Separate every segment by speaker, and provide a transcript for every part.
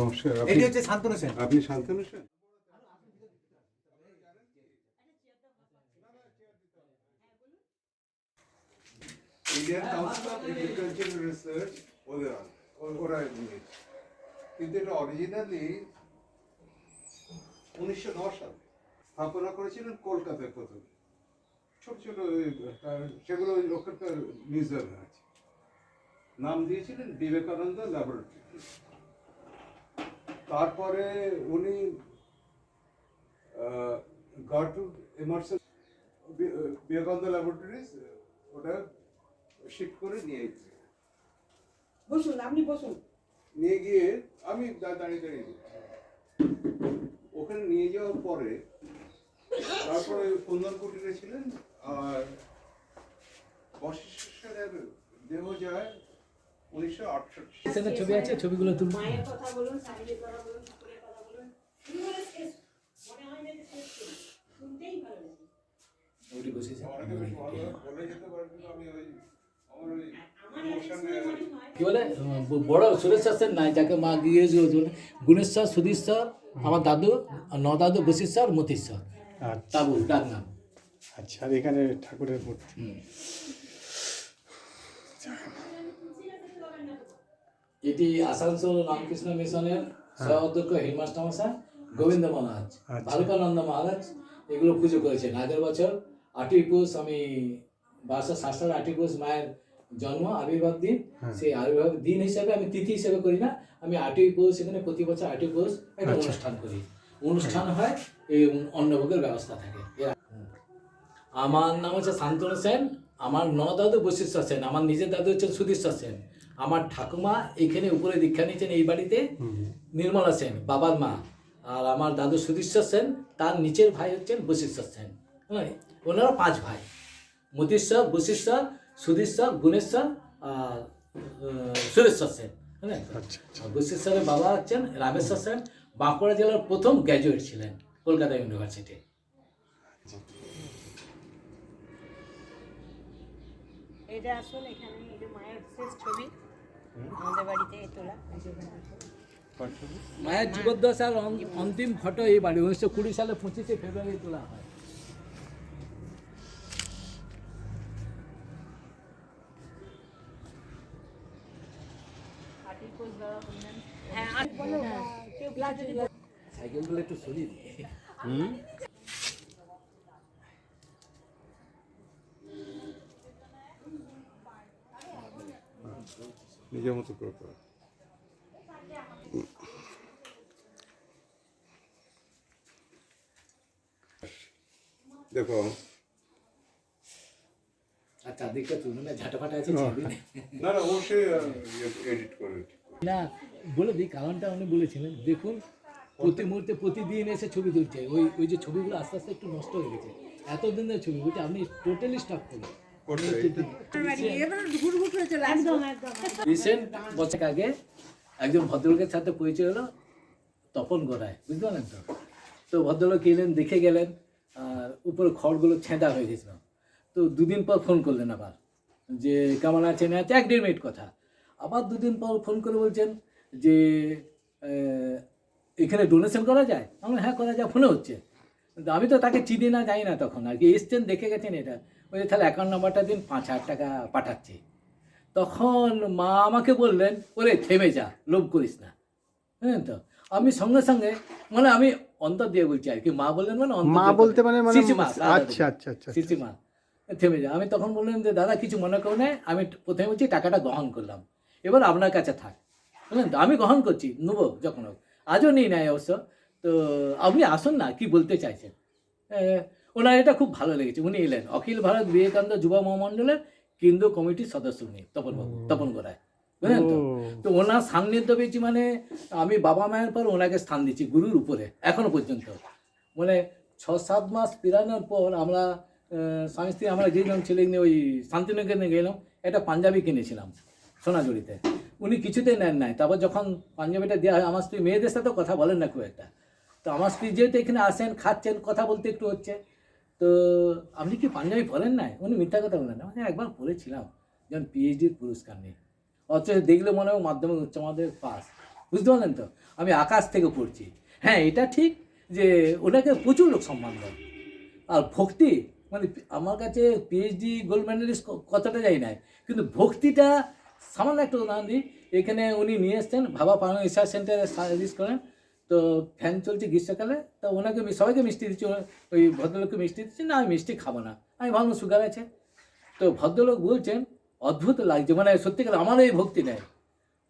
Speaker 1: নমস্কার
Speaker 2: এটি হচ্ছে শান্তনু সেন।
Speaker 1: আপনি Shantanu Sen? Indian council of agricultural research ওরা ওরা কিন্তু এটা অরিজিনালি উনিশশো নয় সালে স্থাপনা করেছিলেন কলকাতায় প্রথমে। ছোট ছোট সেগুলো ওই মিউজিয়ামে আছে। নাম দিয়েছিলেন বিবেকানন্দ ল্যাবরেটরি তারপরে উনি গার্টুড এমার্সন বিবেকানন্দ ল্যাবরেটরিজ ওটা শিফট করে নিয়ে গেছে
Speaker 3: বসুন আপনি বসুন।
Speaker 1: নিয়ে গিয়ে আমি দাঁড়িয়ে দাঁড়িয়ে ওখানে নিয়ে যাওয়ার পরে তারপরে কুন্দন কুটিরে ছিলেন আর বশিষ্ঠের দেহ যায় উনিশশো
Speaker 4: ছবি আছে ছবিগুলো তুলবো
Speaker 3: মায়ের কথা বলুন স্বামীর কথা বলুন ঠাকুরের কথা বলুন। মনে হয় না যে শুনতেই ভালো লাগে।
Speaker 4: ওটি বসেছে
Speaker 1: অনেকে বেশ ভালো বলে যেতে পারে কিন্তু আমি ওই আমার ওই
Speaker 3: আমার
Speaker 1: emotion
Speaker 3: শুনে
Speaker 1: এ-
Speaker 4: কি বলে? বড় সুরেশ্বর সেন নাই যাকে মা গিয়েছিল গুণেশ্বর সুধীশ্বর আমার দাদু আর ন দাদু বশিশ্বর মতীশ্বর
Speaker 5: আচ্ছা।
Speaker 4: তাবু ডাক নাম।
Speaker 5: আচ্ছা আর এখানে ঠাকুরের মূর্তি
Speaker 4: হুম। এটি আসানসোল রামকৃষ্ণ মিশনের সহ-অধ্যক্ষ হেডমাস্টার মশাই গোবিন্দ মহারাজ
Speaker 5: আচ্ছা।
Speaker 4: বালকানন্দ মহারাজ এগুলো পুজো করেছেন। আগের বছর আটই পুষ আমি বারোশো ষাট আটই পুষ মায়ের জন্ম আবির্ভাব দিন।
Speaker 5: হ্যাঁ।
Speaker 4: সেই আবির্ভাব দিন হিসাবে আমি তিথি হিসাবে করি না। আমি আটই পৌষ এখানে প্রতি বছর আটই পৌষ একটা
Speaker 5: আচ্ছা।
Speaker 4: অনুষ্ঠান করি। অনুষ্ঠান হয় এই অন্নভোগের ব্যবস্থা থাকে। আমার নাম হচ্ছে শান্তনু সেন। আমার ন দাদু বশিষ্ঠ সেন। আমার নিজের দাদু হচ্ছেন সুধীশ্বর সেন। আমার ঠাকুমা এখানে উপরে দীক্ষা নিয়েছেন এই বাড়িতে। নির্মলা সেন বাবার মা। আর আমার দাদু সুধীশ্বর সেন তার নিচের ভাই হচ্ছেন বশিষ্ঠর সেন। হ্যাঁ ওনারা পাঁচ ভাই। মতীশ্বর বশিষ্ঠর সুধীশ্বর গুণেশ্বর আর সুরেশ্বর সেন। হ্যাঁ
Speaker 5: আচ্ছা
Speaker 4: বাবা হচ্ছেন রামেশ্বর সেন। বাঁকুড়া জেলার প্রথম গ্র্যাজুয়েট ছিলেন কলকাতা ইউনিভার্সিটি।
Speaker 3: এটা আসুন এখানে এই যে মায়ের শেষ ছবি। আমাদের বাড়িতে তোলা।
Speaker 4: মায়ের জীবদ্দশার অন্তিম ফটো এই বাড়ি উনিশশো কুড়ি সালে পঁচিশে ফেব্রুয়ারি তোলা হয়।
Speaker 3: হ্যাঁ
Speaker 4: সাইকেলগুলো একটু সরিয়ে দিই।
Speaker 1: নিজের মতো করে করা দেখো
Speaker 4: না ছবি
Speaker 1: অবশ্যই এডিট করে
Speaker 4: না বলে দিই কারণটা উনি বলেছিলেন দেখুন প্রতি মুহূর্তে প্রতিদিন এসে ছবি তুলছে। ওই ওই যে ছবিগুলো আস্তে আস্তে একটু নষ্ট হয়ে গেছে। এতদিনের ছবি বলছে আপনি টোটালি স্টপ করুন রিসেন্ট বছর আগে একজন ভদ্রলোকের সাথে পরিচয় হলো তপন গড়ায় বুঝতে পারলেন তো? তো ভদ্রলোক এলেন দেখে গেলেন আর উপরে খড়গুলো ছেঁদা হয়ে গেছিল। তো দুদিন পর ফোন করলেন আবার যে কেমন আছেন? আছে এক দেড় মিনিট কথা। আবার দুদিন পর ফোন করে বলছেন যে এখানে ডোনেশন করা যায়? আমি হ্যাঁ করা যায় ফোনে হচ্ছে। আমি তো তাকে চিনি না জানি না তখন। আর কি এসছেন দেখে গেছেন এটা। ওই যে তাহলে অ্যাকাউন্ট নাম্বারটা দিন পাঁচ হাজার টাকা পাঠাচ্ছি। তখন মা আমাকে বললেন ওরে থেমে যা লোভ করিস না। হ্যাঁ তো? আমি সঙ্গে সঙ্গে মানে আমি অন্তর দিয়ে বলছি আর কি মা বললেন মানে
Speaker 5: মা বলতে মানে মানে
Speaker 4: মা,
Speaker 5: আচ্ছা আচ্ছা আচ্ছা
Speaker 4: সিসি মা থেমে যা। আমি তখন বললেন যে দাদা কিছু মনে করো না আমি প্রথমে বলছি টাকাটা গ্রহণ করলাম। এবার আপনার কাছে থাক। বুঝলেন তো? আমি গ্রহণ করছি নেব যখন হোক। আজও নিই নাই অবশ্য। তো আপনি আসুন না কি বলতে চাইছেন? এ, ওনার এটা খুব ভালো লেগেছে। উনি এলেন। অখিল ভারত বিবেকানন্দ যুব মহামণ্ডলের কেন্দ্রীয় কমিটির সদস্য উনি তপন বাবু তপন গোড়ায় বুঝলেন তো? তো ওনার সান্নিধ্য পেয়েছি মানে আমি বাবা মায়ের পর ওনাকে স্থান দিচ্ছি গুরুর উপরে এখনও পর্যন্ত। মানে ছ সাত মাস পেরানোর পর আমরা স্বামী স্ত্রী আমরা গিয়েছিলাম ছেলে নিয়ে ওই শান্তিনিকেতনে গেলাম একটা পাঞ্জাবি কিনেছিলাম সোনাঝুরিতে। উনি কিছুতেই নেন নাই। তারপর যখন পাঞ্জাবিটা দেওয়া হয় আমার স্ত্রী মেয়েদের সাথে কথা বলেন না খুব একটা। তো আমার স্ত্রী যেহেতু এখানে আসেন খাচ্ছেন কথা বলতে একটু হচ্ছে তো আপনি কি পাঞ্জাবি পরেন নাই? উনি মিথ্যা কথা বলেন না। মানে একবার পড়েছিলাম যখন পিএইচডির পুরস্কার নেই। অথচ দেখলে মনে হয় মাধ্যমিক উচ্চ মাধ্যমিক পাস বুঝতে পারলেন তো? আমি আকাশ থেকে পড়ছি। হ্যাঁ এটা ঠিক যে ওনাকে প্রচুর লোক সম্মান দেয়। আর ভক্তি মানে আমার কাছে পিএইচডি গোল্ড মেডেলিস্ট কতটা যাই নাই। কিন্তু ভক্তিটা সামান্য একটা উদাহরণ দিই। এখানে উনি নিয়ে এসছেন ভাবা পানো রিসার্চ সেন্টারে সার্ভিস করেন। তো ফ্যান চলছে গ্রীষ্মকালে, তো ওনাকে সবাইকে মিষ্টি দিচ্ছে ওই ভদ্রলোককে মিষ্টি দিচ্ছে, না, আমি মিষ্টি খাব না। আমি ভাবলাম সুগার আছে। তো ভদ্রলোক বলছেন, অদ্ভুত লাগছে মানে সত্যিকার আমার এই ভক্তি নেই।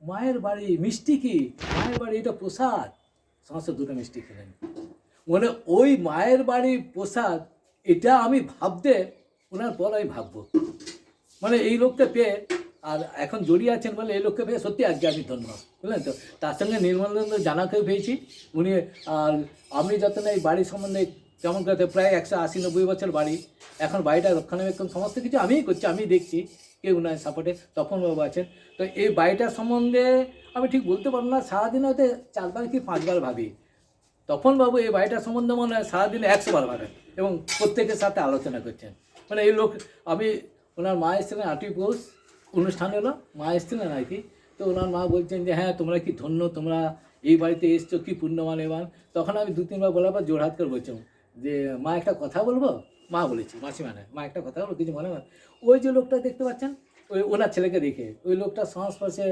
Speaker 4: মায়ের বাড়ি মিষ্টি কি? মায়ের বাড়ি এটা প্রসাদ? সমস্ত দুটো মিষ্টি খেলেন। মানে ওই মায়ের বাড়ি প্রসাদ, এটা আমি ভাবতে, ওনার পর আমি ভাববো। মানে এই লোকটা পেয়ে আর এখন জড়িয়ে আছেন বলে এই লোককে পেয়ে সত্যি আজকে আমি ধন্য, বুঝলেন তো? তার সঙ্গে নির্মলানন্দ জানাকেও পেয়েছি উনি, আর আমি যত না এই বাড়ির সম্বন্ধে কেমন করতে প্রায় একশো আশি নব্বই বছর বাড়ি, এখন বাড়িটা রক্ষণাবেক্ষণ সমস্ত কিছু আমিই করছি আমি দেখছি কে নয় সাপোর্টে তখন বাবু আছেন। তো এই বাড়িটার সম্বন্ধে আমি ঠিক বলতে পারব না, সারাদিন হয়তো চারবার কি পাঁচবার ভাবি। তখন বাবু এই বাড়িটার সম্বন্ধে মনে হয় সারাদিনে একশো বার ভাবেন এবং প্রত্যেকের সাথে আলোচনা করছেন। মানে এই লোক, আমি ওনার মা এসেছিলেন আটই পৌষ অনুষ্ঠান হলো, মা এসেছিলেন আর কি। তো ওনার মা বলছেন যে হ্যাঁ তোমরা কি ধন্য? তোমরা এই বাড়িতে এসছো, কি পুণ্যবান এবার তখন আমি দু তিনবার বলার পর জোরহাত করে বলছিলাম যে, মা একটা কথা বলব? মা বলেছি, মাসিমা নয়, মা একটা কথা বলব, কিছু মনে হয় ওই যে লোকটা দেখতে পাচ্ছেন, ওই ওনার ছেলেকে দেখে, ওই লোকটা সংস্পর্শে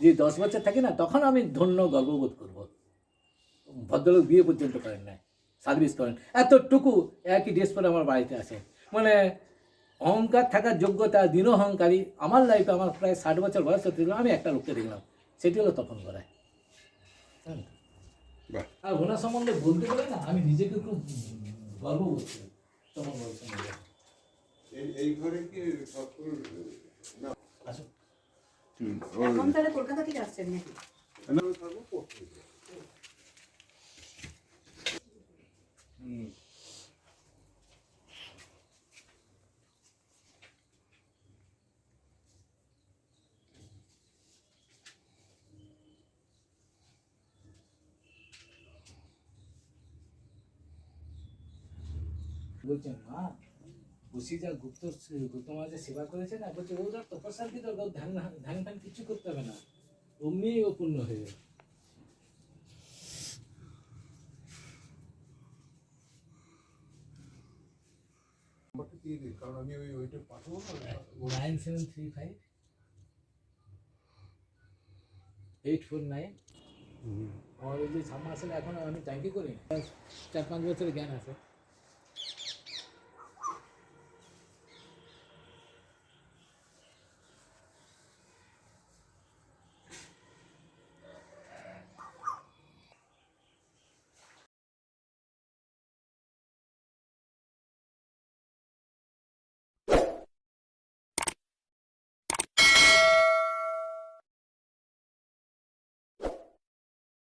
Speaker 4: যে দশ বছর থাকে না, তখন আমি ধন্য, গর্ববোধ করব। ভদ্রলোক বিয়ে পর্যন্ত করেন না সার্ভিস করেন। এতটুকু একই ড্রেস পরে আমার বাড়িতে আসে। মানে অহংকার থাকার যোগ্যতা দিন অহংকারী আমার লাইফে আমার প্রায় ষাট বছর বয়স হতে গেলো আমি একটা লোককে দেখলাম। সেটি হলো তপন গড়ায়
Speaker 1: বাহ।
Speaker 4: আর ওনার সম্বন্ধে বলতে পারে না আমি নিজেকে খুব গর্ববোধ করি তপন গড়ের
Speaker 1: এই এই ঘরে কি ঠাকুর? না।
Speaker 4: আসুন।
Speaker 1: হুম,
Speaker 3: এখন তাহলে কলকাতা থেকে আসছেন নাকি?
Speaker 1: হুম।
Speaker 4: বলছেন মা বসি যা গুপ্ত গুপ্ত মাঝে সেবা করেছে না বলছে ওরা তপস্যার কি দরকার? ধ্যান ধ্যান ফ্যান কিছু করতে হবে না। অমনি ও পূর্ণ হয়ে যাবে।
Speaker 1: দিয়ে দিন কারণ আমি ওই ওইটা পাঠাবো না।
Speaker 4: Nine seven three five eight four nine আমার ওই যে সামনে আসলে এখন আমি ট্যাঙ্কি করি চার পাঁচ বছরের জ্ঞান আছে।